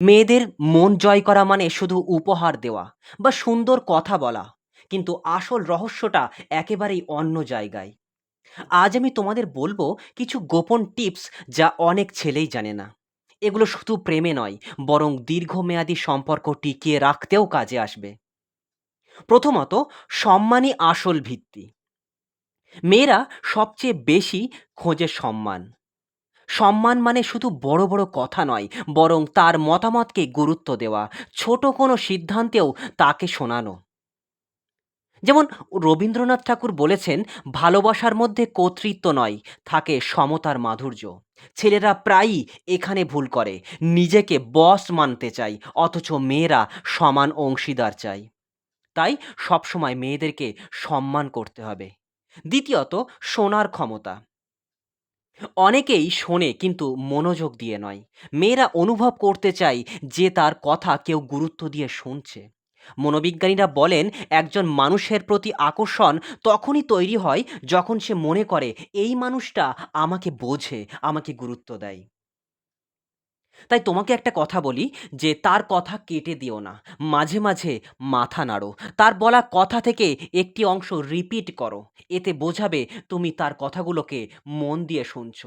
মেয়েদের মন জয় করা মানে শুধু উপহার দেওয়া বা সুন্দর কথা বলা, কিন্তু আসল রহস্যটা একেবারেই অন্য জায়গায়। আজ আমি তোমাদের বলব কিছু গোপন টিপস যা অনেক ছেলেই জানে না। এগুলো শুধু প্রেমে নয়, বরং দীর্ঘমেয়াদী সম্পর্ক টিকিয়ে রাখতেও কাজে আসবে। প্রথমত, সম্মানই আসল ভিত্তি। মেয়েরা সবচেয়ে বেশি খোঁজে সম্মান। সম্মান মানে শুধু বড় বড় কথা নয়, বরং তার মতামতকে গুরুত্ব দেওয়া, ছোট কোনো সিদ্ধান্তেও তাকে শোনানো। যেমন রবীন্দ্রনাথ ঠাকুর বলেছেন, ভালোবাসার মধ্যে কর্তৃত্ব নয়, থাকে সমতার মাধুর্য। ছেলেরা প্রায়ই এখানে ভুল করে, নিজেকে বস মানতে চাই অথচ মেয়েরা সমান অংশীদার চাই তাই সবসময় মেয়েদেরকে সম্মান করতে হবে। দ্বিতীয়ত, শোনার ক্ষমতা। অনেকেই শোনে কিন্তু মনোযোগ দিয়ে নয়। মেয়েরা অনুভব করতে চায় যে তার কথা কেউ গুরুত্ব দিয়ে শুনছে। মনোবিজ্ঞানীরা বলেন, একজন মানুষের প্রতি আকর্ষণ তখনই তৈরি হয় যখন সে মনে করে, এই মানুষটা আমাকে বোঝে, আমাকে গুরুত্ব দেয়। তাই তোমাকে একটা কথা বলি যে তার কথা কেটে দিও না। মাঝে মাঝে মাথা নাড়ো। তার বলা কথা থেকে একটি অংশ রিপিট করো। এতে বোঝাবে তুমি তার কথাগুলোকে মন দিয়ে শুনছ।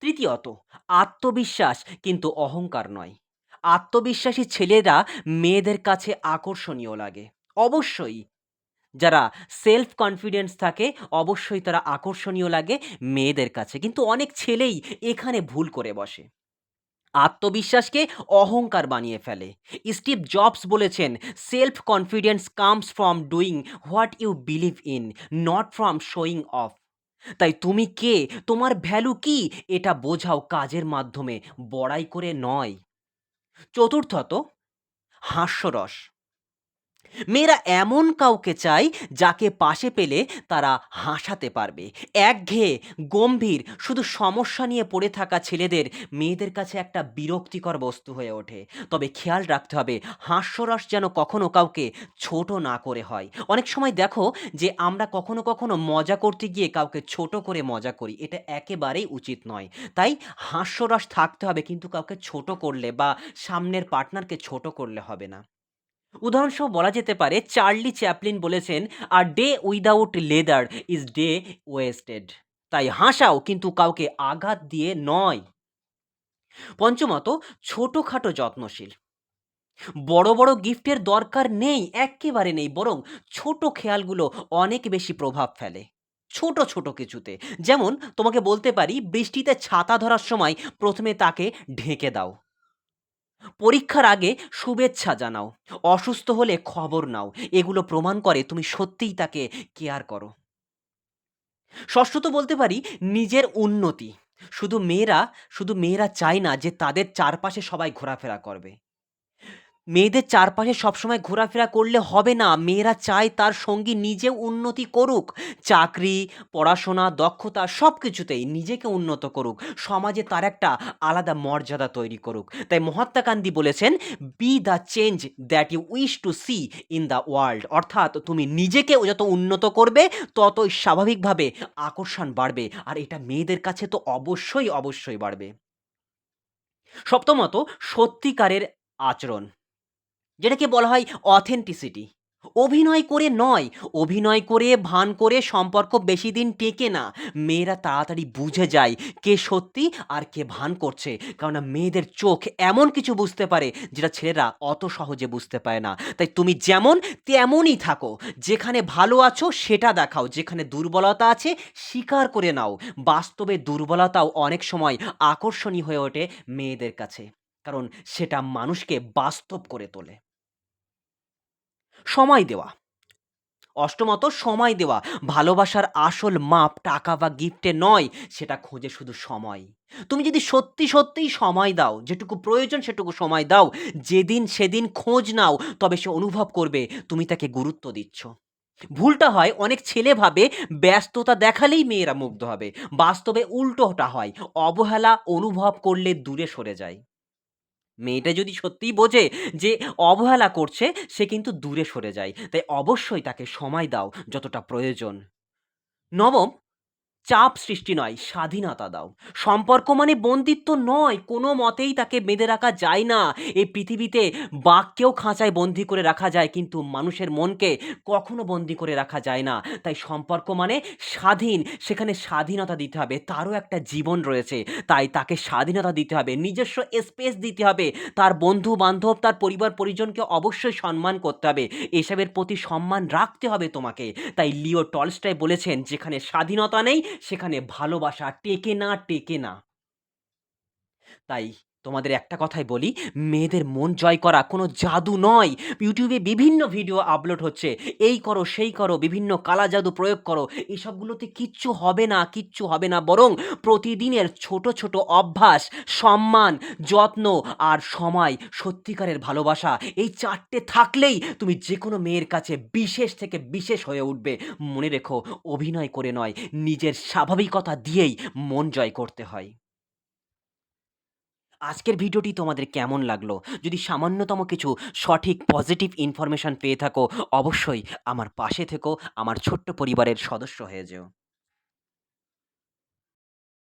তৃতীয়ত, আত্মবিশ্বাস কিন্তু অহংকার নয়। আত্মবিশ্বাসী ছেলেরা মেয়েদের কাছে আকর্ষণীয় লাগে। অবশ্যই যারা সেলফ কনফিডেন্স থাকে, অবশ্যই তারা আকর্ষণীয় লাগে মেয়েদের কাছে। কিন্তু অনেক ছেলেই এখানে ভুল করে বসে। আত্মবিশ্বাসকে অহংকার বানিয়ে ফেলে। স্টিভ জবস বলেছেন self confidence comes from doing what you believe in, not from showing off. তাই তুমি কে? তোমার ভ্যালু কি? এটা বোঝাও কাজের মাধ্যমে, বড়াই করে নয়। চতুর্থত, হাস্যরস। মেয়েরা এমন কাউকে চায় যাকে পাশে পেলে তারা হাসাতে পারবে। একঘেয়ে, গম্ভীর, শুধু সমস্যা নিয়ে পড়ে থাকা ছেলেদের মেয়েদের কাছে একটা বিরক্তিকর বস্তু হয়ে ওঠে। তবে খেয়াল রাখতে হবে, হাস্যরস যেন কখনো কাউকে ছোট না করে হয়। অনেক সময় দেখো যে আমরা কখনো কখনো মজা করতে গিয়ে কাউকে ছোট করে মজা করি, এটা একেবারেই উচিত নয়। তাই হাস্যরস থাকতে হবে, কিন্তু কাউকে ছোট করলে বা সামনের পার্টনারকে ছোট করলে হবে না। উদাহরণসহ বলা যেতে পারে, চার্লি চ্যাপলিন বলেছেন a day without laughter is day wasted তাই হাসাও কিন্তু কাউকে আঘাত দিয়ে নয়। পঞ্চমত, ছোটোখাটো যত্নশীল। বড় বড় গিফটের দরকার নেই, একেবারে নেই, বরং ছোট খেয়ালগুলো অনেক বেশি প্রভাব ফেলে। ছোট ছোট কিছুতে। যেমন, তোমাকে বলতে পারি, বৃষ্টিতে ছাতা ধরার সময় প্রথমে তাকে ঢেকে দাও। পরীক্ষার আগে শুভেচ্ছা জানাও, অসুস্থ হলে খবর নাও, এগুলো প্রমাণ করে তুমি সত্যিই তাকে কেয়ার করো। ষষ্ঠত বলতে পারি নিজের উন্নতি, শুধু মেয়েরা শুধু মেয়েরা চায় না যে তাদের চারপাশে সবাই ঘোরাফেরা করবে। মেয়েদের চারপাশে সবসময় ঘোরাফেরা করলে হবে না। মেয়েরা চায় তার সঙ্গী নিজেও উন্নতি করুক। চাকরি, পড়াশোনা, দক্ষতা সব কিছুতেই নিজেকে উন্নত করুক। সমাজে তার একটা আলাদা মর্যাদা তৈরি করুক। তাই মহাত্মা গান্ধী বলেছেন be the change that you wish to see in the world অর্থাৎ তুমি নিজেকে যত উন্নত করবে, ততই স্বাভাবিকভাবে আকর্ষণ বাড়বে। আর এটা মেয়েদের কাছে তো অবশ্যই অবশ্যই বাড়বে। সপ্তমত, সত্যিকারের আচরণ। যেটাকে বলা হয় অথেন্টিসিটি অভিনয় করে নয়, অভিনয় করে, ভান করে সম্পর্ক বেশি দিন টেকে না। মেয়েরা তাড়াতাড়ি বুঝে যায় কে সত্যি আর কে ভান করছে, কেননা মেয়েদের চোখ এমন কিছু বুঝতে পারে যেটা ছেলেরা অত সহজে বুঝতে পারে না। তাই তুমি যেমন তেমনই থাকো, যেখানে ভালো আছো সেটা দেখাও, যেখানে দুর্বলতা আছে স্বীকার করে নাও। বাস্তবে দুর্বলতাও অনেক সময় আকর্ষণীয় হয়ে ওঠে মেয়েদের কাছে, কারণ সেটা মানুষকে বাস্তব করে তোলে। সময় দেওয়া। অষ্টমত, সময় দেওয়া। ভালোবাসার আসল মাপ টাকা বা গিফটে নয়, সেটা খোঁজে শুধু সময়। তুমি যদি সত্যি, সত্যিই সময় দাও, যেটুকু প্রয়োজন সেটুকু সময় দাও, যেদিন সেদিন খোঁজ নাও, তবে সে অনুভব করবে তুমি তাকে গুরুত্ব দিচ্ছ। ভুলটা হয়, অনেক ছেলে ভাবে ব্যস্ততা দেখালেই মেয়েরা মুগ্ধ হবে। বাস্তবে উল্টোটা হয়, অবহেলা অনুভব করলে দূরে সরে যায়। মেয়েটা যদি সত্যিই বোঝে যে অবহেলা করছে, সে কিন্তু দূরে সরে যায়। তাই অবশ্যই তাকে সময় দাও যতটা প্রয়োজন। নবম চাপ সৃষ্টি নয়, স্বাধীনতা দাও। সম্পর্ক মানে বন্দিত্ব নয়, কোনো মতেই তাকে বেঁধে রাখা যায় না। এই পৃথিবীতে বাঘকেও খাঁচায় বন্দি করে রাখা যায়, কিন্তু মানুষের মনকে কখনো বন্দি করে রাখা যায় না। তাই সম্পর্ক মানে স্বাধীন, সেখানে স্বাধীনতা দিতে হবে। তারও একটা জীবন রয়েছে, তাই তাকে স্বাধীনতা দিতে হবে, নিজস্ব স্পেস দিতে হবে। তার বন্ধু-বান্ধব, তার পরিবার-পরিজনকে অবশ্যই সম্মান করতে হবে। এসবের প্রতি সম্মান রাখতে হবে তোমাকে। তাই লিও টলস্টাই বলেছেন, "যেখানে স্বাধীনতা নেই, সেখানে ভালোবাসা টেকে না, টেকে না।" তাই তোমাদের একটা কথাই বলি, মেয়েদের মন জয় করা কোনো জাদু নয়। ইউটিউবে বিভিন্ন ভিডিও আপলোড হচ্ছে। এই করো, সেই করো, বিভিন্ন কালা জাদু প্রয়োগ করো। এসবগুলোতে কিচ্ছু হবে না, কিচ্ছু হবে না। বরং প্রতিদিনের ছোট, ছোট অভ্যাস, সম্মান, যত্ন আর সময়, সত্যিকারের ভালোবাসা এই চারটে থাকলেই তুমি যে কোনো মেয়ের কাছে বিশেষ থেকে বিশেষ হয়ে উঠবে। মনে রেখো, অভিনয় করে নয়, নিজের স্বাভাবিকতা দিয়েই মন জয় করতে হয়। আজকের ভিডিওটি তোমাদের কেমন লাগল? যদি সামান্যতম কিছু সঠিক পজিটিভ ইনফরমেশান পেয়ে থাকো, অবশ্যই আমার পাশে থেকো, আমার ছোট্ট পরিবারের সদস্য হয়ে যেও।